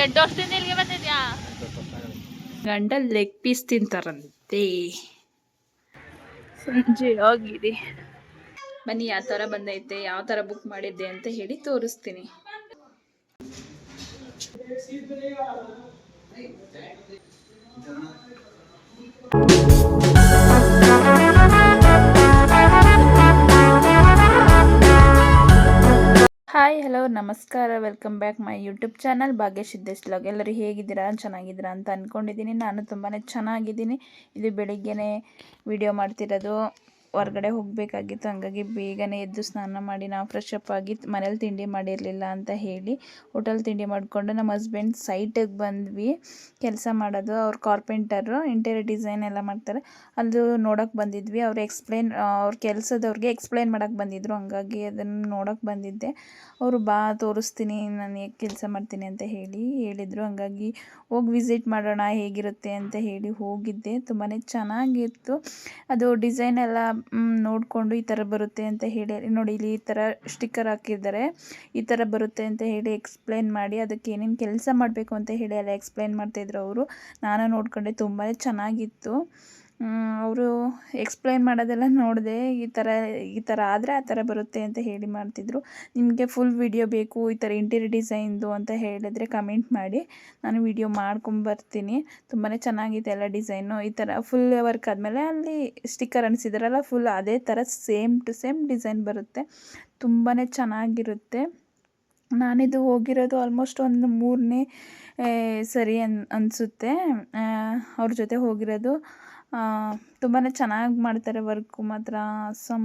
ಎರಡು ವರ್ಷದಿಂದ ಇಲ್ಲಿಗೆ ಬಂದಿದ್ಯಾ? ಗಂಡ ಲೆಗ್ ಪೀಸ್ ತಿಂತಾರಂತೆ. ಸಂಜೆ ಹೋಗಿದೆ ಬನ್ನಿ ಯಾವ ಥರ ಬಂದೈತೆ ಯಾವ ಥರ ಬುಕ್ ಮಾಡಿದ್ದೆ ಅಂತ ಹೇಳಿ ತೋರಿಸ್ತೀನಿ. ಹಲೋ, ನಮಸ್ಕಾರ. Welcome back my YouTube channel Bhagya Siddesh vlog ಎಲ್ಲರೂ ಹೇಗಿದ್ದೀರಾ? ಚೆನ್ನಾಗಿದ್ದೀರಾ ಅಂತ ಅಂದ್ಕೊಂಡಿದ್ದೀನಿ ನಾನು ತುಂಬಾ ಚೆನ್ನಾಗಿದ್ದೀನಿ. ಇದು ಬೆಳಿಗ್ಗೆನೇ ವಿಡಿಯೋ ಮಾಡ್ತಿರೋದು. ಹೊರ್ಗಡೆ ಹೋಗಬೇಕಾಗಿತ್ತು. ಹಂಗಾಗಿ ಬೇಗನೆ ಎದ್ದು ಸ್ನಾನ ಮಾಡಿ ನಾವು ಫ್ರೆಶ್ ಅಪ್ ಆಗಿ ಮನೇಲಿ ತಿಂಡಿ ಮಾಡಿರಲಿಲ್ಲ ಅಂತ ಹೇಳಿ ಹೋಟೆಲ್ ತಿಂಡಿ ಮಾಡಿಕೊಂಡು ನಮ್ಮ ಹಸ್ಬೆಂಡ್ ಸೈಟಿಗೆ ಬಂದ್ವಿ. ಕೆಲಸ ಮಾಡೋದು. ಅವ್ರು ಕಾರ್ಪೆಂಟರು ಇಂಟೀರಿಯರ್ ಡಿಸೈನ್ ಎಲ್ಲ ಮಾಡ್ತಾರೆ. ಅದು ನೋಡೋಕೆ ಬಂದಿದ್ವಿ. ಅವ್ರು ಎಕ್ಸ್ಪ್ಲೇನ್ ಅವ್ರ ಕೆಲಸದವ್ರಿಗೆ ಎಕ್ಸ್ಪ್ಲೇನ್ ಮಾಡೋಕೆ ಬಂದಿದ್ರು. ಹಂಗಾಗಿ ಅದನ್ನು ನೋಡೋಕೆ ಬಂದಿದ್ದೆ. ಅವರು ಬಾ, ತೋರಿಸ್ತೀನಿ. ನಾನು ಹೇಗೆ ಕೆಲಸ ಮಾಡ್ತೀನಿ ಅಂತ ಹೇಳಿ ಹೇಳಿದರು. ಹಂಗಾಗಿ ಹೋಗಿ ವಿಸಿಟ್ ಮಾಡೋಣ, ಹೇಗಿರುತ್ತೆ ಅಂತ ಹೇಳಿ ಹೋಗಿದ್ದೆ. ತುಂಬಾ ಚೆನ್ನಾಗಿತ್ತು. ಅದು ಡಿಸೈನ್ ಎಲ್ಲ ನೋಡಿಕೊಂಡು ಈ ಥರ ಬರುತ್ತೆ ಅಂತ ಹೇಳಿ, ನೋಡಿ ಇಲ್ಲಿ ಈ ಥರ ಸ್ಟಿಕ್ಕರ್ ಹಾಕಿದ್ದಾರೆ. ಈ ಥರ ಬರುತ್ತೆ ಅಂತ ಹೇಳಿ ಎಕ್ಸ್ಪ್ಲೇನ್ ಮಾಡಿ, ಅದಕ್ಕೆ ಏನೇನು ಕೆಲಸ ಮಾಡಬೇಕು ಅಂತ ಹೇಳಿ ಎಲ್ಲ ಎಕ್ಸ್ಪ್ಲೇನ್ ಮಾಡ್ತಾಯಿದ್ರು ಅವರು. ನಾನು ನೋಡ್ಕೊಂಡೆ ತುಂಬಾ ಚೆನ್ನಾಗಿತ್ತು. ಅವರು ಎಕ್ಸ್ಪ್ಲೈನ್ ಮಾಡೋದೆಲ್ಲ ನೋಡಿದೆ ಈ ಥರ ಈ ಥರ ಆದರೆ ಆ ಥರ ಬರುತ್ತೆ ಅಂತ ಹೇಳಿ ಮಾಡ್ತಿದ್ರು. ನಿಮಗೆ ಫುಲ್ ವಿಡಿಯೋ ಬೇಕು, ಈ ಥರ ಇಂಟೀರಿಯರ್ ಡಿಸೈನ್ದು ಅಂತ ಹೇಳಿದ್ರೆ ಕಮೆಂಟ್ ಮಾಡಿ. ನಾನು ವಿಡಿಯೋ ಮಾಡ್ಕೊಂಬರ್ತೀನಿ ತುಂಬಾ ಚೆನ್ನಾಗಿದೆ ಎಲ್ಲ ಡಿಸೈನು ಈ ಥರ ಫುಲ್ ವರ್ಕ್ ಆದಮೇಲೆ ಅಲ್ಲಿ ಸ್ಟಿಕ್ಕರ್ ಅನಿಸಿದಾರಲ್ಲ ಫುಲ್ ಅದೇ ಥರ ಸೇಮ್ ಟು ಸೇಮ್ ಡಿಸೈನ್ ಬರುತ್ತೆ. ತುಂಬಾ ಚೆನ್ನಾಗಿರುತ್ತೆ. ನಾನಿದು ಹೋಗಿರೋದು ಆಲ್ಮೋಸ್ಟ್ ಒಂದು ಮೂರನೇ ಸರಿ ಅನ್, ಅನಿಸುತ್ತೆ. ಅವ್ರ ಜೊತೆ ಹೋಗಿರೋದು. 嗯 ತುಂಬಾ ಚೆನ್ನಾಗಿ ಮಾಡ್ತಾರೆ ವರ್ಕು, ಮಾತ್ರ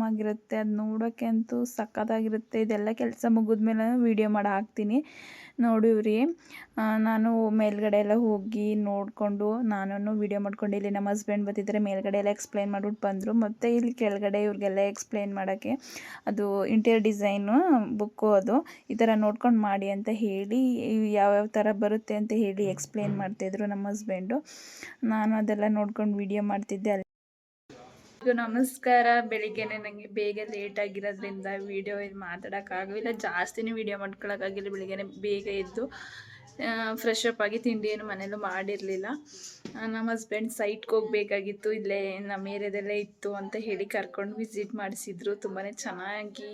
ಆಗಿರುತ್ತೆ ಅದು ನೋಡೋಕ್ಕೆ ಅಂತೂ ಸಖತ್ತಾಗಿರುತ್ತೆ. ಇದೆಲ್ಲ ಕೆಲಸ ಮುಗಿದ್ಮೇಲೆ ವೀಡಿಯೋ ಮಾಡಿ ಹಾಕ್ತೀನಿ. ನೋಡಿವ್ರಿ ನಾನು ಮೇಲ್ಗಡೆ ಎಲ್ಲ ಹೋಗಿ ನೋಡಿಕೊಂಡು ನಾನು ವೀಡಿಯೋ ಮಾಡ್ಕೊಂಡು ಇಲ್ಲಿ ನಮ್ಮ ಹಸ್ಬೆಂಡ್ ಬರ್ತಿದ್ರೆ ಮೇಲ್ಗಡೆ ಎಲ್ಲ ಎಕ್ಸ್ಪ್ಲೈನ್ ಮಾಡ್ಬಿಟ್ಟು ಬಂದರು. ಮತ್ತು ಇಲ್ಲಿ ಕೆಳಗಡೆ ಇವ್ರಿಗೆಲ್ಲ ಎಕ್ಸ್ಪ್ಲೈನ್ ಮಾಡೋಕ್ಕೆ ಅದು ಇಂಟೀರಿಯರ್ ಡಿಸೈನು, ಬುಕ್ಕು ಅದು, ಈ ಥರ ನೋಡ್ಕೊಂಡು ಮಾಡಿ ಅಂತ ಹೇಳಿ, ಯಾವ್ಯಾವ ಥರ ಬರುತ್ತೆ ಅಂತ ಹೇಳಿ ಎಕ್ಸ್ಪ್ಲೈನ್ ಮಾಡ್ತಾಯಿದ್ರು ನಮ್ಮ ಹಸ್ಬೆಂಡು. ನಾನು ಅದೆಲ್ಲ ನೋಡ್ಕೊಂಡು ವೀಡಿಯೋ ಮಾಡ್ತಿದ್ದೆ ಇದು ನಮಸ್ಕಾರ. ಬೆಳಿಗ್ಗೆನೆ ನನಗೆ ಬೇಗ ಲೇಟ್ ಆಗಿರೋದ್ರಿಂದ ವಿಡಿಯೋ ಇದು ಮಾತಾಡೋಕ್ಕಾಗಲಿಲ್ಲ ಜಾಸ್ತಿನೇ ವೀಡಿಯೋ ಮಾಡ್ಕೊಳಕ್ಕಾಗಿಲ್ಲ ಬೆಳಿಗ್ಗೆನೆ ಬೇಗ ಎದ್ದು ಫ್ರೆಶ್ ಅಪ್ ಆಗಿ ತಿಂಡಿ ಏನು ಮನೇಲೂ ಮಾಡಿರಲಿಲ್ಲ. ನಮ್ಮ ಹಸ್ಬೆಂಡ್ ಸೈಟ್ಗೆ ಹೋಗಬೇಕಾಗಿತ್ತು. ಇಲ್ಲೇ ನಮ್ಮ ಏರಿಯಾದಲ್ಲೇ ಇತ್ತು ಅಂತ ಹೇಳಿ ಕರ್ಕೊಂಡು ವಿಸಿಟ್ ಮಾಡಿಸಿದ್ರು. ತುಂಬಾ ಚೆನ್ನಾಗಿ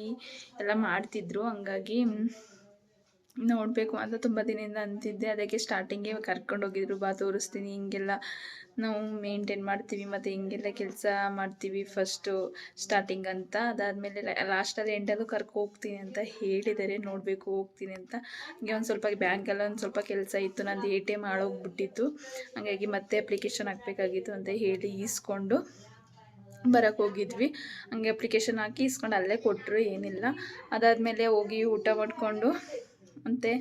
ಎಲ್ಲ ಮಾಡ್ತಿದ್ರು. ಹಂಗಾಗಿ ನೋಡಬೇಕು. ಅಂತ ತುಂಬ ದಿನದಿಂದ ಅಂತಿದ್ದೆ. ಅದಕ್ಕೆ ಸ್ಟಾರ್ಟಿಂಗೇ ಕರ್ಕೊಂಡು ಹೋಗಿದ್ರು. ಬಾ ತೋರಿಸ್ತೀನಿ. ಹಿಂಗೆಲ್ಲ ನಾವು ಮೇಂಟೈನ್ ಮಾಡ್ತೀವಿ. ಮತ್ತು ಹಿಂಗೆಲ್ಲ ಕೆಲಸ ಮಾಡ್ತೀವಿ ಫಸ್ಟು ಸ್ಟಾರ್ಟಿಂಗ್ ಅಂತ. ಅದಾದಮೇಲೆ ಲಾಸ್ಟಲ್ಲಿ ಎಂಡಲ್ಲೂ ಕರ್ಕೊ ಹೋಗ್ತೀನಿ ಅಂತ ಹೇಳಿದ್ದಾರೆ. ನೋಡಬೇಕು ಹೋಗ್ತೀನಿ ಅಂತ. ಹಂಗೆ ಒಂದು ಸ್ವಲ್ಪ ಬ್ಯಾಂಕಲ್ಲಿ ಒಂದು ಸ್ವಲ್ಪ ಕೆಲಸ ಇತ್ತು. ನಂದು ಎ ಟಿ ಎಂ ಆಳೋಗ್ಬಿಟ್ಟಿತ್ತು ಹಾಗಾಗಿ ಮತ್ತೆ ಅಪ್ಲಿಕೇಶನ್ ಹಾಕಬೇಕಾಗಿತ್ತು ಅಂತ ಹೇಳಿ ಈಸ್ಕೊಂಡು ಬರೋಕ್ಕೆ ಹೋಗಿದ್ವಿ. ಹಂಗೆ ಅಪ್ಲಿಕೇಶನ್ ಹಾಕಿ ಇಸ್ಕೊಂಡು ಅಲ್ಲೇ ಕೊಟ್ಟರು ಏನಿಲ್ಲ. ಅದಾದಮೇಲೆ ಹೋಗಿ ಊಟ ಮಾಡಿಕೊಂಡು ಮತ್ತು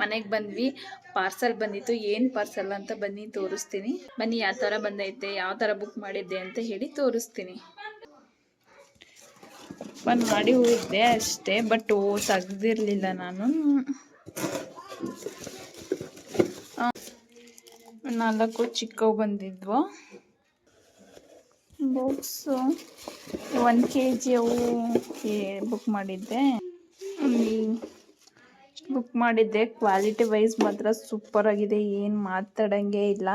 ಮನೆಗೆ ಬಂದ್ವಿ. ಪಾರ್ಸಲ್ ಬಂದಿತ್ತು. ಏನು ಪಾರ್ಸಲ್ ಅಂತ ಬನ್ನಿ, ತೋರಿಸ್ತೀನಿ. ಬನ್ನಿ, ಯಾವ ಥರ ಬಂದೈತೆ, ಯಾವ ಥರ ಬುಕ್ ಮಾಡಿದ್ದೆ ಅಂತ ಹೇಳಿ ತೋರಿಸ್ತೀನಿ. ಬಂದು ಮಾಡಿ ಹೋಗಿದ್ದೆ ಅಷ್ಟೇ, ಬಟ್ ಓ ತೆಗ್ದಿರಲಿಲ್ಲ ನಾನು. ನಾಲ್ಕು ಚಿಕ್ಕವು ಬಂದಿದ್ವು. ಬಾಕ್ಸು ಒನ್ ಕೆ ಜಿ ಅವು ಬುಕ್ ಮಾಡಿದ್ದೆ. ಬುಕ್ ಮಾಡಿದ್ದೆ. ಕ್ವಾಲಿಟಿ ವೈಸ್ ಮಾತ್ರ ಸೂಪರಾಗಿದೆ ಏನು ಮಾತಾಡಂಗೆ ಇಲ್ಲ.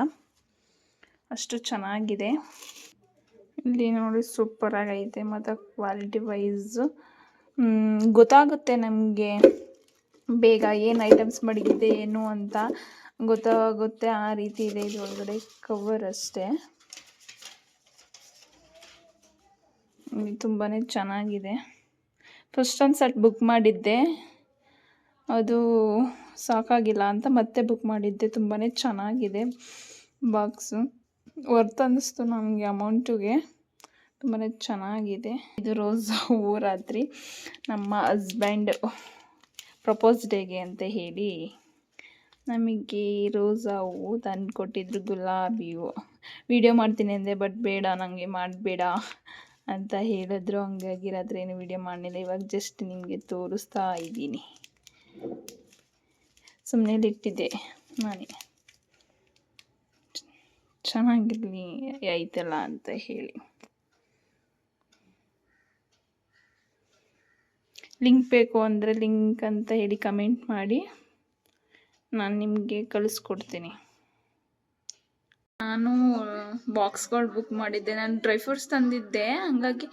ಅಷ್ಟು ಚೆನ್ನಾಗಿದೆ. ಇಲ್ಲಿ ನೋಡಿ ಸೂಪರಾಗೈತೆ ಮತ್ತು ಕ್ವಾಲಿಟಿ ವೈಸು ಗೊತ್ತಾಗುತ್ತೆ ನಮಗೆ ಬೇಗ ಏನು ಐಟಮ್ಸ್ ಮಡಗಿದೆ ಏನು ಅಂತ. ಗೊತ್ತಾಗುತ್ತೆ, ಆ ರೀತಿ ಇದೆ. ಇದು ಒಳಗಡೆ ಕವರ್ ಅಷ್ಟೇ. ತುಂಬಾ ಚೆನ್ನಾಗಿದೆ. ಫಸ್ಟ್ ಒಂದು ಸೆಟ್ ಬುಕ್ ಮಾಡಿದ್ದೆ. ಅದು ಸಾಕಾಗಿಲ್ಲ ಅಂತ ಮತ್ತೆ ಬುಕ್ ಮಾಡಿದ್ದೆ. ತುಂಬಾ ಚೆನ್ನಾಗಿದೆ ಬಾಕ್ಸು ವರ್ತ್ ಅನ್ನಿಸ್ತು ನಮಗೆ ಅಮೌಂಟಿಗೆ ತುಂಬಾ ಚೆನ್ನಾಗಿದೆ. ಇದು ರೋಸ್ ಹೂವು ರಾತ್ರಿ ನಮ್ಮ ಹಸ್ಬೆಂಡ್ ಪ್ರಪೋಸ್ ಡೇಗೆ ಅಂತ ಹೇಳಿ. ನಮಗೆ ರೋಸಾ ಹೂವು ತಂದು ಕೊಟ್ಟಿದ್ರು ಗುಲಾಬಿ ಹೂವು ವೀಡಿಯೋ ಮಾಡ್ತೀನಿ ಅಂದೆ ಬಟ್ ಬೇಡ ನನಗೆ ಮಾಡಬೇಡ ಅಂತ ಹೇಳಿದ್ರು. ಹಂಗಾಗಿ ರಾತ್ರಿ ಏನು ವೀಡಿಯೋ ಮಾಡಲಿಲ್ಲ. ಇವಾಗ ಜಸ್ಟ್ ನಿಮಗೆ ತೋರಿಸ್ತಾ ಇದ್ದೀನಿ. ಸುಮ್ಮನೆ ಇಟ್ಟಿದ್ದೆ ನಾನೇ ಚೆನ್ನಾಗಿರಲಿ ಐತಲ್ಲ ಅಂತ ಹೇಳಿ. ಲಿಂಕ್ ಬೇಕು ಅಂದರೆ ಲಿಂಕ್ ಅಂತ ಹೇಳಿ ಕಮೆಂಟ್ ಮಾಡಿ. ನಾನು ನಿಮಗೆ ಕಳಿಸ್ಕೊಡ್ತೀನಿ. ನಾನು ಬಾಕ್ಸ್ಗಳು ಬುಕ್ ಮಾಡಿದ್ದೆ. ನಾನು ಡ್ರೈ ಫ್ರೂಟ್ಸ್ ತಂದಿದ್ದೆ. ಹಂಗಾಗಿ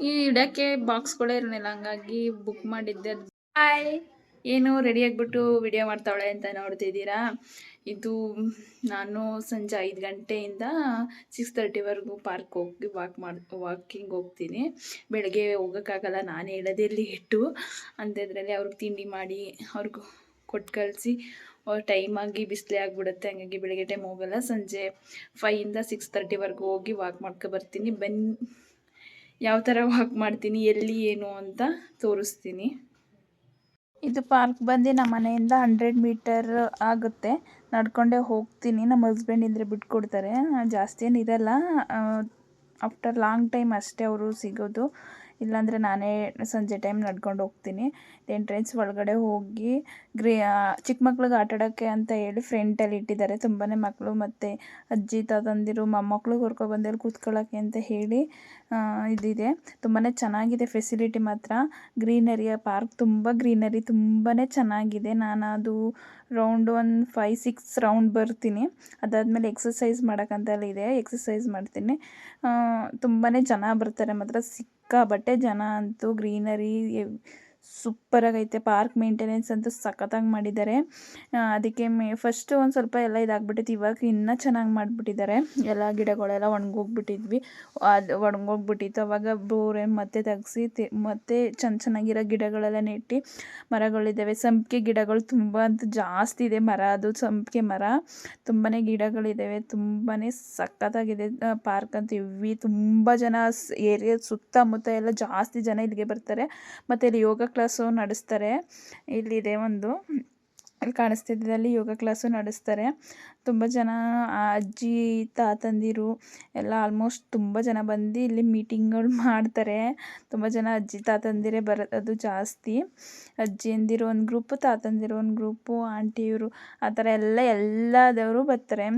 ಈ ಇಡೋಕ್ಕೆ ಬಾಕ್ಸ್ಗಳೇ ಇರಲಿಲ್ಲ. ಹಂಗಾಗಿ ಬುಕ್ ಮಾಡಿದ್ದೆ. ಹಾಯ್ ಏನು ರೆಡಿ ಆಗಿಬಿಟ್ಟು ವಿಡಿಯೋ ಮಾಡ್ತಾವಳೆ ಅಂತ ನೋಡ್ತಿದ್ದೀರಾ? ಇದು ನಾನು ಸಂಜೆ ಐದು ಗಂಟೆಯಿಂದ ಸಿಕ್ಸ್ ತರ್ಟಿವರೆಗೂ ಪಾರ್ಕ್ ಹೋಗಿ ವಾಕ್ ಮಾಡಿ ವಾಕಿಂಗ್ ಹೋಗ್ತೀನಿ. ಬೆಳಗ್ಗೆ ಹೋಗೋಕ್ಕಾಗಲ್ಲ, ನಾನು ಹೇಳೋದೇ ಲೇಟು ಅಂಥದ್ರಲ್ಲಿ ಅವ್ರಿಗೆ ತಿಂಡಿ ಮಾಡಿ, ಅವ್ರಿಗೂ ಕೊಟ್ಟು ಕಳಿಸಿ ಟೈಮಾಗಿ ಬಿಸ್ಲೇ ಆಗಿಬಿಡತ್ತೆ ಬಿಸಿಲೇ ಆಗಿಬಿಡುತ್ತೆ, ಹಂಗಾಗಿ ಬೆಳಗ್ಗೆ ಟೈಮ್ ಹೋಗಲ್ಲ. ಸಂಜೆ ಫೈಯಿಂದ ಸಿಕ್ಸ್ ತರ್ಟಿವರೆಗೂ ಹೋಗಿ ವಾಕ್ ಮಾಡ್ಕೊ ಬರ್ತೀನಿ. ಬನ್ನಿ ಯಾವ ಥರ ವಾಕ್ ಮಾಡ್ತೀನಿ, ಎಲ್ಲಿ, ಏನು ಅಂತ ತೋರಿಸ್ತೀನಿ. ಇದು ಪಾರ್ಕ್ ಬಂದು ನಮ್ಮ ಮನೆಯಿಂದ ಹಂಡ್ರೆಡ್ ಮೀಟರ್ ಆಗುತ್ತೆ. ನಡ್ಕೊಂಡೇ ಹೋಗ್ತೀನಿ. ನಮ್ಮ ಹಸ್ಬೆಂಡ್ ಇದ್ದರೆ ಬಿಟ್ಕೊಡ್ತಾರೆ. ಜಾಸ್ತಿ ಏನು ಇರಲ್ಲ ಆಫ್ಟರ್ ಲಾಂಗ್ ಟೈಮ್ ಅಷ್ಟೇ ಅವರು ಸಿಗೋದು. ಇಲ್ಲಾಂದರೆ ನಾನೇ ಸಂಜೆ ಟೈಮ್ ನಡ್ಕೊಂಡು ಹೋಗ್ತೀನಿ. ಎಂಟ್ರೆನ್ಸ್ ಒಳಗಡೆ ಹೋಗಿ, ಗ್ರೀ ಚಿಕ್ಕ ಮಕ್ಳಿಗೆ ಆಟಾಡೋಕ್ಕೆ ಅಂತ ಹೇಳಿ ಫ್ರೆಂಟಲ್ಲಿ ಇಟ್ಟಿದ್ದಾರೆ. ತುಂಬಾ ಮಕ್ಕಳು ಮತ್ತು ಅಜ್ಜಿ, ತಾತಂದಿರು ಮೊಮ್ಮಕ್ಕಳು ಕರ್ಕೊಬಂದು ಅಲ್ಲಿ ಕೂತ್ಕೊಳ್ಳೋಕ್ಕೆ ಅಂತ ಹೇಳಿ ಇದಿದೆ. ತುಂಬಾ ಚೆನ್ನಾಗಿದೆ ಫೆಸಿಲಿಟಿ ಮಾತ್ರ. ಗ್ರೀನರಿಯ ಪಾರ್ಕ್ ತುಂಬ ಗ್ರೀನರಿ ತುಂಬಾ ಚೆನ್ನಾಗಿದೆ. ನಾನು ಅದು round one five six round ಬರ್ತೀನಿ. ಅದಾದಮೇಲೆ ಎಕ್ಸಸೈಸ್ ಮಾಡೋಕ್ಕಂತಲ್ಲಿದೆ ಇದೆ. ಎಕ್ಸಸೈಸ್ ಮಾಡ್ತೀನಿ. ತುಂಬಾ ಜನ ಬರ್ತಾರೆ ಮಾತ್ರ. ಸಿಕ್ಕಾಬಟ್ಟೆ ಜನ ಅಂತೂ ಗ್ರೀನರಿ ಸೂಪರಾಗೈತೆ, ಪಾರ್ಕ್ ಮೇಂಟೆನೆನ್ಸ್ ಅಂತ ಸಖತ್ತಾಗಿ ಮಾಡಿದ್ದಾರೆ. ಅದಕ್ಕೆ ಮೇ ಫಸ್ಟು ಒಂದು ಸ್ವಲ್ಪ ಎಲ್ಲ ಇದಾಗ್ಬಿಟ್ಟಿತ್ತು, ಇವಾಗ ಇನ್ನೂ ಚೆನ್ನಾಗಿ ಮಾಡಿಬಿಟ್ಟಿದ್ದಾರೆ. ಎಲ್ಲ ಗಿಡಗಳೆಲ್ಲ ಒಣಗೋಗ್ಬಿಟ್ಟಿದ್ವಿ. ಅದು ಒಣಗೋಗ್ಬಿಟ್ಟಿತ್ತು, ಅವಾಗ ಬೋರೆ ಮತ್ತೆ ತೆಗೆಸಿ ಮತ್ತೆ ಚೆನ್ನ ಚೆನ್ನಾಗಿರೋ ಗಿಡಗಳೆಲ್ಲ ನೆಟ್ಟು ಮರಗಳಿದ್ದಾವೆ. ಸಂಪಿಗೆ ಗಿಡಗಳು ತುಂಬ ಅಂತ ಜಾಸ್ತಿ ಇದೆ ಮರ, ಅದು ಸಂಪಿಗೆ ಮರ. ತುಂಬಾ ಗಿಡಗಳಿದ್ದಾವೆ ತುಂಬಾ ಸಖತ್ತಾಗಿದೆ. ಪಾರ್ಕ್ ಅಂತ ಇವಿ, ತುಂಬ ಜನ ಏರಿಯಾ ಸುತ್ತಮುತ್ತ ಎಲ್ಲ ಜಾಸ್ತಿ ಜನ ಇಲ್ಲಿಗೆ ಬರ್ತಾರೆ. ಮತ್ತು ಇಲ್ಲಿ ಯೋಗ ಕ್ಲಾಸು ನಡೆಸ್ತಾರೆ. ಇಲ್ಲಿದೆ ಒಂದು, ಇಲ್ಲಿ ಕಾಣಿಸ್ತಿದೆ ಅಲ್ಲಿ ಯೋಗ ಕ್ಲಾಸು ನಡೆಸ್ತಾರೆ. ತುಂಬ ಜನ, ಅಜ್ಜಿ, ತಾತಂದಿರು, ಎಲ್ಲ ಆಲ್ಮೋಸ್ಟ್ ತುಂಬ ಜನ ಬಂದು ಇಲ್ಲಿ ಮೀಟಿಂಗ್ಗಳು ಮಾಡ್ತಾರೆ. ತುಂಬ ಜನ ಅಜ್ಜಿ, ತಾತಂದಿರೇ ಬರೋದು ಜಾಸ್ತಿ. ಅಜ್ಜಿಯಂದಿರು ಒಂದು ಗ್ರೂಪು ತಾತಂದಿರು ಒಂದು ಗ್ರೂಪು ಆಂಟಿಯವರು, ಆ ಥರ ಎಲ್ಲ, ಎಲ್ಲದವರು ಬರ್ತಾರೆ.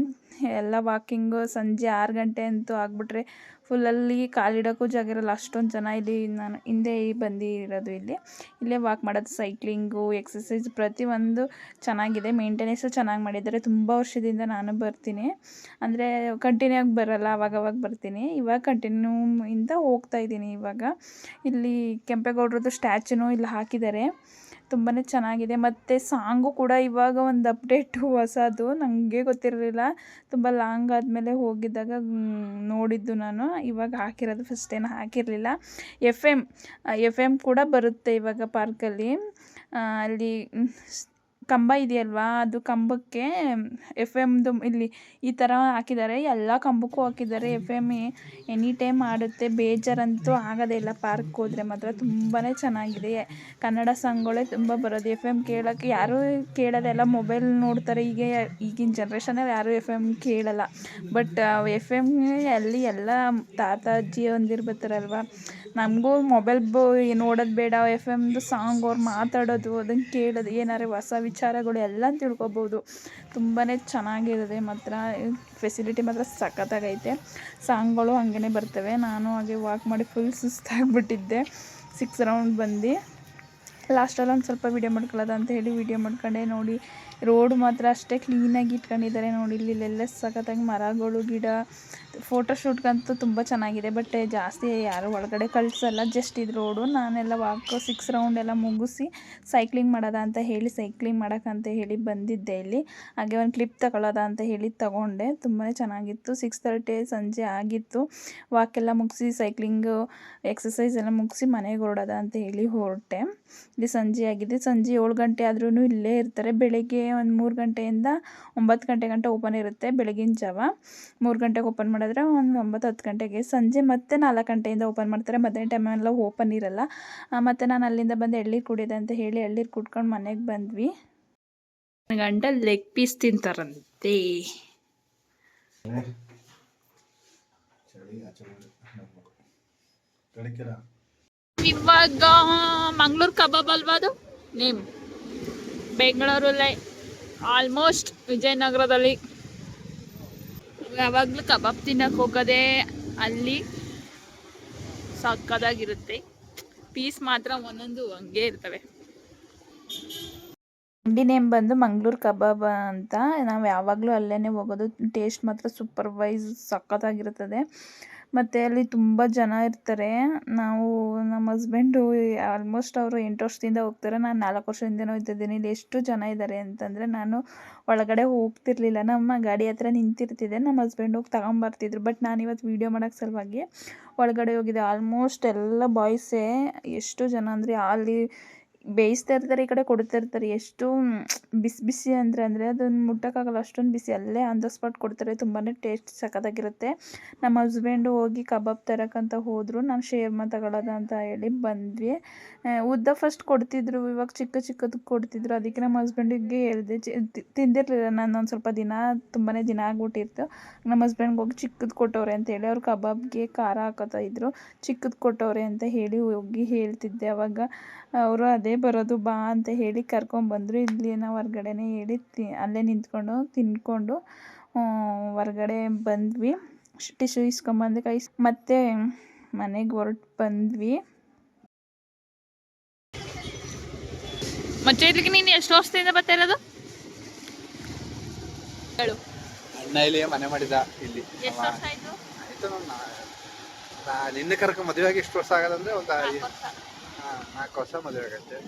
ಎಲ್ಲ ವಾಕಿಂಗು ಸಂಜೆ ಆರು ಗಂಟೆ ಅಂತೂ ಆಗಿಬಿಟ್ರೆ ಫುಲ್ಲಲ್ಲಿ ಕಾಲಿಡೋಕ್ಕೂ ಜಾಗ ಇರಲ್ಲ, ಅಷ್ಟೊಂದು ಜನ ಇಲ್ಲಿ ನಾನು ಹಿಂದೆ ಬಂದಿರೋದು ಇಲ್ಲಿ. ಇಲ್ಲೇ ವಾಕ್ ಮಾಡೋದು ಸೈಕ್ಲಿಂಗು ಎಕ್ಸಸೈಸ್ ಪ್ರತಿಯೊಂದು ಚೆನ್ನಾಗಿದೆ. ಮೇಂಟೆನೆನ್ಸು ಚೆನ್ನಾಗಿ ಮಾಡಿದ್ದಾರೆ. ತುಂಬ ವರ್ಷದಿಂದ ನಾನು ಬರ್ತೀನಿ. ಅಂದರೆ ಕಂಟಿನ್ಯೂ ಆಗಿ ಬರಲ್ಲ ಅವಾಗವಾಗ ಬರ್ತೀನಿ. ಇವಾಗ ಕಂಟಿನ್ಯೂ ಇಂದ ಹೋಗ್ತಾ ಇದ್ದೀನಿ ಇವಾಗ. ಇಲ್ಲಿ ಕೆಂಪೇಗೌಡ್ರದ್ದು ಸ್ಟ್ಯಾಚುನೂ ಇಲ್ಲಿ ಹಾಕಿದ್ದಾರೆ. ತುಂಬಾ ಚೆನ್ನಾಗಿದೆ. ಮತ್ತು ಸಾಂಗು ಕೂಡ ಇವಾಗ ಒಂದು ಅಪ್ಡೇಟು ಹೊಸದು. ನನಗೆ ಗೊತ್ತಿರಲಿಲ್ಲ. ತುಂಬ ಲಾಂಗ್ ಆದಮೇಲೆ ಹೋಗಿದ್ದಾಗ ನೋಡಿದ್ದು ನಾನು. ಇವಾಗ ಹಾಕಿರೋದು ಫಸ್ಟ್ ಏನು ಹಾಕಿರಲಿಲ್ಲ. ಎಫ್ ಎಂ ಎಫ್ ಎಂ ಕೂಡ ಬರುತ್ತೆ ಇವಾಗ ಪಾರ್ಕಲ್ಲಿ ಅಲ್ಲಿ. ಕಂಬ ಇದೆಯಲ್ವಾ? ಅದು ಕಂಬಕ್ಕೆ ಎಫ್ ಎಮ್ದು ಇಲ್ಲಿ ಈ ಥರ ಹಾಕಿದ್ದಾರೆ. ಎಲ್ಲ ಕಂಬಕ್ಕೂ ಹಾಕಿದ್ದಾರೆ ಎಫ್ ಎಂ ಎನಿ ಟೈಮ್ ಆಡುತ್ತೆ. ಬೇಜಾರಂತೂ ಆಗೋದೇ ಇಲ್ಲ. ಪಾರ್ಕ್ ಹೋದರೆ ಮಾತ್ರ ತುಂಬಾ ಚೆನ್ನಾಗಿದೆ. ಕನ್ನಡ ಸಾಂಗ್ಗಳೇ ತುಂಬ ಬರೋದು. ಎಫ್ ಎಂ ಕೇಳೋಕ್ಕೆ ಯಾರೂ ಕೇಳೋದೆಲ್ಲ ಮೊಬೈಲ್ ನೋಡ್ತಾರೆ. ಈಗ ಈಗಿನ ಜನ್ರೇಷನಲ್ಲಿ ಯಾರೂ ಎಫ್ ಎಂ ಕೇಳಲ್ಲ. ಬಟ್ ಎಫ್ ಎಂ ಅಲ್ಲಿ ಎಲ್ಲ ತಾತ, ಅಜ್ಜಿ ನಮಗೂ ಮೊಬೈಲ್ ಬೋ ನೋಡೋದು ಬೇಡ ಎಫ್ ಎಮ್ದು ಸಾಂಗ್ ಅವ್ರು ಮಾತಾಡೋದು ಅದನ್ನು ಕೇಳೋದು, ಏನಾರು ಹೊಸ ವಿಚಾರಗಳು ಎಲ್ಲ ತಿಳ್ಕೊಬೋದು. ತುಂಬಾ ಚೆನ್ನಾಗಿರುತ್ತೆ ಮಾತ್ರ. ಫೆಸಿಲಿಟಿ ಮಾತ್ರ ಸಖತ್ತಾಗೈತೆ. ಸಾಂಗ್ಗಳು ಹಾಗೇ ಬರ್ತವೆ. ನಾನು ಹಾಗೆ ವಾಕ್ ಮಾಡಿ ಫುಲ್ ಸುಸ್ತಾಗ್ಬಿಟ್ಟಿದ್ದೆ. ಸಿಕ್ಸ್ ರೌಂಡ್ ಬಂದು. ಲಾಸ್ಟಲ್ಲಿ ಒಂದು ಸ್ವಲ್ಪ ವೀಡಿಯೋ ಮಾಡ್ಕೊಳ್ಳೋದು ಅಂತ ಹೇಳಿ ವೀಡಿಯೋ ಮಾಡ್ಕೊಂಡೆ. ನೋಡಿ ರೋಡ್ ಮಾತ್ರ ಅಷ್ಟೇ ಕ್ಲೀನಾಗಿ ಇಟ್ಕೊಂಡಿದ್ದಾರೆ. ನೋಡಿ ಇಲ್ಲಿ ಇಲ್ಲೆಲ್ಲ ಸಖತ್ತಾಗಿ ಮರಗಳು, ಗಿಡ ಫೋಟೋಶೂಟ್ಗಂತೂ ತುಂಬ ಚೆನ್ನಾಗಿದೆ, ಬಟ್ ಜಾಸ್ತಿ ಯಾರು ಒಳಗಡೆ ಕಳಿಸಲ್ಲ. ಜಸ್ಟ್ ಇದು ರೋಡು, ನಾನೆಲ್ಲ ವಾಕ್ ಸಿಕ್ಸ್ ರೌಂಡ್ ಎಲ್ಲ ಮುಗಿಸಿ ಸೈಕ್ಲಿಂಗ್ ಮಾಡೋದ ಅಂತ ಹೇಳಿ ಸೈಕ್ಲಿಂಗ್ ಮಾಡೋಕ್ಕಂತ ಹೇಳಿ ಬಂದಿದ್ದೆ ಇಲ್ಲಿ. ಹಾಗೆ ಒಂದು ಕ್ಲಿಪ್ ತಗೊಳ್ಳೋದ ಅಂತ ಹೇಳಿ ತಗೊಂಡೆ. ತುಂಬಾ ಚೆನ್ನಾಗಿತ್ತು. ಸಿಕ್ಸ್ ತರ್ಟಿ ಸಂಜೆ ಆಗಿತ್ತು. ವಾಕೆಲ್ಲ ಮುಗಿಸಿ ಸೈಕ್ಲಿಂಗು ಎಕ್ಸಸೈಸ್ ಎಲ್ಲ ಮುಗಿಸಿ ಮನೆಗೆ ಹೊರಡೋದ ಅಂತ ಹೇಳಿ ಹೊರಟೆ. ಇಲ್ಲಿ ಸಂಜೆ ಆಗಿದೆ. ಸಂಜೆ ಏಳು ಗಂಟೆ ಆದ್ರೂ ಇಲ್ಲೇ ಇರ್ತಾರೆ. ಬೆಳಗ್ಗೆ ಒಂದು ಮೂರು ಗಂಟೆಯಿಂದ ಒಂಬತ್ತು ಗಂಟೆ ಗಂಟೆ ಓಪನ್ ಇರುತ್ತೆ ಬೆಳಗಿನ ಜಾವ. ಮೂರು ಗಂಟೆಗೆ ಓಪನ್ ಮಾಡಿದ್ರೆ ಒಂದು ಒಂಬತ್ತು ಹತ್ತು ಗಂಟೆಗೆ. ಸಂಜೆ ಮತ್ತೆ ನಾಲ್ಕು ಗಂಟೆಯಿಂದ ಓಪನ್ ಮಾಡ್ತಾರೆ. ಮಧ್ಯಾಹ್ನ ಟೈಮೆಲ್ಲ ಓಪನ್ ಇರಲ್ಲ. ಮತ್ತು ನಾನು ಅಲ್ಲಿಂದ ಬಂದು ಎಳ್ಳೀರು ಕುಡಿದೆ ಅಂತ ಹೇಳಿ ಎಳ್ಳೀರು ಕುಡ್ಕೊಂಡು ಮನೆಗೆ ಬಂದ್ವಿ. ಗಂಡ ಲೆಗ್ ಪೀಸ್ ತಿಂತಾರಂತೆ. ಇವಾಗ ಮಂಗ್ಳೂರು ಕಬಾಬ್ ಅಲ್ವಾ ಅದು? ನಿಮ್ ಬೆಂಗಳೂರಲ್ಲೇ. ಆಲ್ಮೋಸ್ಟ್ ವಿಜಯನಗರದಲ್ಲಿ. ಯಾವಾಗಲೂ ಕಬಾಬ್ ತಿನ್ನಕ್ಕೆ ಹೋಗೋದೇ ಅಲ್ಲಿ ಸಕ್ಕದಾಗಿರುತ್ತೆ. ಪೀಸ್ ಮಾತ್ರ ಒಂದೊಂದು ಹಂಗೆ ಇರ್ತವೆ. ಅಂಗಡಿ ನೇಮ್ ಬಂದು ಮಂಗ್ಳೂರು ಕಬಾಬ್ ಅಂತ. ನಾವು ಯಾವಾಗಲೂ ಅಲ್ಲೇ ಹೋಗೋದು. ಟೇಸ್ಟ್ ಮಾತ್ರ ಸೂಪರ್ ವೈಸ್ ಸಖತ್ತಾಗಿರುತ್ತದೆ ಮತ್ತು ಅಲ್ಲಿ ತುಂಬ ಜನ ಇರ್ತಾರೆ. ನಾವು ನಮ್ಮ ಹಸ್ಬೆಂಡು ಆಲ್ಮೋಸ್ಟ್ ಅವರು ಎಂಟು ವರ್ಷದಿಂದ ಹೋಗ್ತಾರೆ. ನಾನು ನಾಲ್ಕು ವರ್ಷದಿಂದನೂ ಹೋಗ್ತಿದ್ದೀನಿ ಇಲ್ಲಿ ಎಷ್ಟು ಜನ ಇದ್ದಾರೆ ಅಂತಂದರೆ ನಾನು ಒಳಗಡೆ ಹೋಗ್ತಿರ್ಲಿಲ್ಲ. ನಮ್ಮ ಗಾಡಿ ಹತ್ರ ನಿಂತಿರ್ತಿದ್ದೆ. ನಮ್ಮ ಹಸ್ಬೆಂಡ್ ಹೋಗಿ ತಗೊಂಬರ್ತಿದ್ರು. ಬಟ್ ನಾನು ಇವತ್ತು ವೀಡಿಯೋ ಮಾಡೋಕ್ಕೆ ಸಲುವಾಗಿ ಒಳಗಡೆ ಹೋಗಿದ್ದೆ. ಆಲ್ಮೋಸ್ಟ್ ಎಲ್ಲ ಬಾಯ್ಸೇ ಎಷ್ಟು ಜನ ಅಂದರೆ ಅಲ್ಲಿ ಬೇಯಿಸ್ತಾ ಇರ್ತಾರೆ ಈ ಕಡೆ ಕೊಡ್ತಾ ಇರ್ತಾರೆ ಎಷ್ಟು ಬಿಸಿ ಬಿಸಿ ಅಂದರೆ ಅಂದರೆ ಅದನ್ನು ಮುಟ್ಟೋಕ್ಕಾಗಲ್ಲ. ಅಷ್ಟೊಂದು ಬಿಸಿ ಅಲ್ಲೇ ಆನ್ ದ ಸ್ಪಾಟ್ ಕೊಡ್ತಾರೆ. ತುಂಬಾ ಟೇಸ್ಟ್ ಸಖತ್ತಾಗಿರುತ್ತೆ. ನಮ್ಮ ಹಸ್ಬೆಂಡು ಹೋಗಿ ಕಬಾಬ್ ತರಕ್ಕಂತ ಹೋದರು. ನಾನು ಶೇರ್ಮ ತಗೊಳ್ಳೋದ ಅಂತ ಹೇಳಿ ಬಂದ್ವಿ. ಉದ್ದ ಫಸ್ಟ್ ಕೊಡ್ತಿದ್ರು. ಇವಾಗ ಚಿಕ್ಕ ಚಿಕ್ಕದು ಕೊಡ್ತಿದ್ರು. ಅದಕ್ಕೆ ನಮ್ಮ ಹಸ್ಬೆಂಡಿಗೆ ಹೇಳಿದೆ ತಿಂದಿರಲಿಲ್ಲ. ನಾನು ಒಂದು ಸ್ವಲ್ಪ ದಿನ ತುಂಬಾ ದಿನ ಆಗ್ಬಿಟ್ಟಿತ್ತು. ನಮ್ಮ ಹಸ್ಬೆಂಡ್ಗೆ ಹೋಗಿ ಚಿಕ್ಕದು ಕೊಟ್ಟವ್ರೆ ಅಂತ ಹೇಳಿ ಅವ್ರು ಕಬಾಬ್ಗೆ ಖಾರ ಹಾಕೋತಾ ಇದ್ರು. ಚಿಕ್ಕದು ಕೊಟ್ಟವ್ರೆ ಅಂತ ಹೇಳಿ ಹೋಗಿ ಹೇಳ್ತಿದ್ದೆ ಅವಾಗ. ಅವರು ಅದೇ ಬರೋದು ಬಾ ಅಂತ ಹೇಳಿ ಕರ್ಕೊಂಬಂದರು ಇಲ್ಲಿ ನಾವು ಹೊರ್ಗಡೆನೇ ಹೇಳಿ ತಿ ಅಲ್ಲೇ ನಿಂತ್ಕೊಂಡು ತಿಂದ್ಕೊಂಡು ಹೊರ್ಗಡೆ ಬಂದ್ವಿ. ಟಿಶ್ಯೂ ಇಸ್ಕೊಂಬಂದು ಕೈ ಮತ್ತೆ ಮನೆಗೆ ಹೊರಟು ಬಂದ್ವಿ. ಮತ್ತೆ ಇದಕ್ಕೆ ನೀನು ಎಷ್ಟು ವರ್ಷದಿಂದ ಬರ್ತಾ ಇರೋದು? ಹೇಳು. ಅಣ್ಣ ಇಲ್ಲಿ ಮನೆ ಮಾಡಿದ ಇಲ್ಲಿ. ಎಷ್ಟು ವರ್ಷ ಆಯ್ತು? ನಿನ್ನೆ ಕರ್ಕ ಮದುವೆ ಆಗಿ ಎಷ್ಟು ವರ್ಷ ಆಗದಂದ್ರೆ ಒಂದು ನಾಲ್ಕು ವರ್ಷ ಮದುವೆ ಆಗತ್ತೆ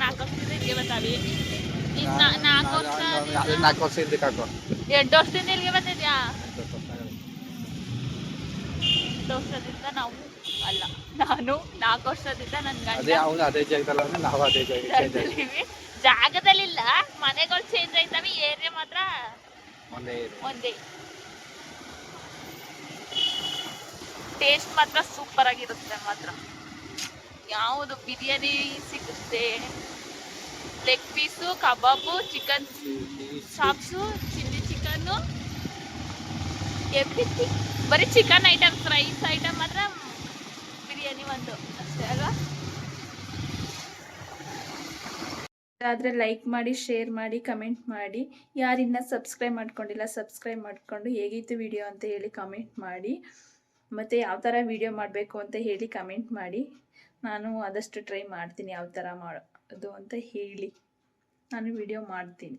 ನಾಲ್ಕು ವರ್ಷದಿಂದ ಇಲ್ಲಿಗೆ ಬರ್ತಾವಿ ನಾಲ್ಕು ವರ್ಷ ನಾಲ್ಕು ವರ್ಷ ಹಿಂದಕ್ಕೆ ಹಾಕೋ ಎಂಟು ವರ್ಷದಿಂದ ಇಲ್ಲಿಗೆ ಬಂದಿದ್ಯಾ ಎಂಟು ವರ್ಷದಿಂದ ನಾವು ಅಲ್ಲ ನಾನು ನಾಲ್ಕು ವರ್ಷದಿಂದ ನನ್ನ ಅದೇ ಗಂಡ ಅವನು ಅದೇ ಜಾಗದಲ್ಲಿ ಅಂದ್ರೆ ನಾವು ಅದೇ ಜಾಗ ಚೇಂಜ್ ಆಗಿ ಇರ್ತೀವಿ. ಜಾಗದಲ್ಲಿಲ್ಲ ಮನೆಗಳು ಚೇಂಜ್ ಆಯ್ತವೆ ಏರಿಯಾ ಮಾತ್ರ. ಒಂದೇ ಟೇಸ್ಟ್ ಮಾತ್ರ ಸೂಪರ್ ಆಗಿರುತ್ತೆ ಮಾತ್ರ ಯಾವುದು ಬಿರಿಯಾನಿ ಸಿಗುತ್ತೆ? Leg piece kebab chicken chops chilli chicken everything ಬರೀ ಚಿಕನ್ ಐಟಮ್ಸ್ ರೈಸ್ ಐಟಮ್ ಮಾತ್ರ ಬಿರಿಯಾನಿ ಒಂದು. ಅಷ್ಟೇ ಅಲ್ವಾ? ಆದರೆ ಲೈಕ್ ಮಾಡಿ ಶೇರ್ ಮಾಡಿ ಕಮೆಂಟ್ ಮಾಡಿ. ಯಾರಿನ್ನ ಸಬ್ಸ್ಕ್ರೈಬ್ ಮಾಡ್ಕೊಂಡಿಲ್ಲ ಸಬ್ಸ್ಕ್ರೈಬ್ ಮಾಡಿಕೊಂಡು ಹೇಗಿತ್ತು ವಿಡಿಯೋ ಅಂತ ಹೇಳಿ ಕಮೆಂಟ್ ಮಾಡಿ. ಮತ್ತು ಯಾವ ಥರ ವಿಡಿಯೋ ಮಾಡಬೇಕು ಅಂತ ಹೇಳಿ ಕಮೆಂಟ್ ಮಾಡಿ. ನಾನು ಆದಷ್ಟು ಟ್ರೈ ಮಾಡ್ತೀನಿ ಯಾವ ಥರ ಮಾಡೋದು ಅಂತ ಹೇಳಿ. ನಾನು ವಿಡಿಯೋ ಮಾಡ್ತೀನಿ.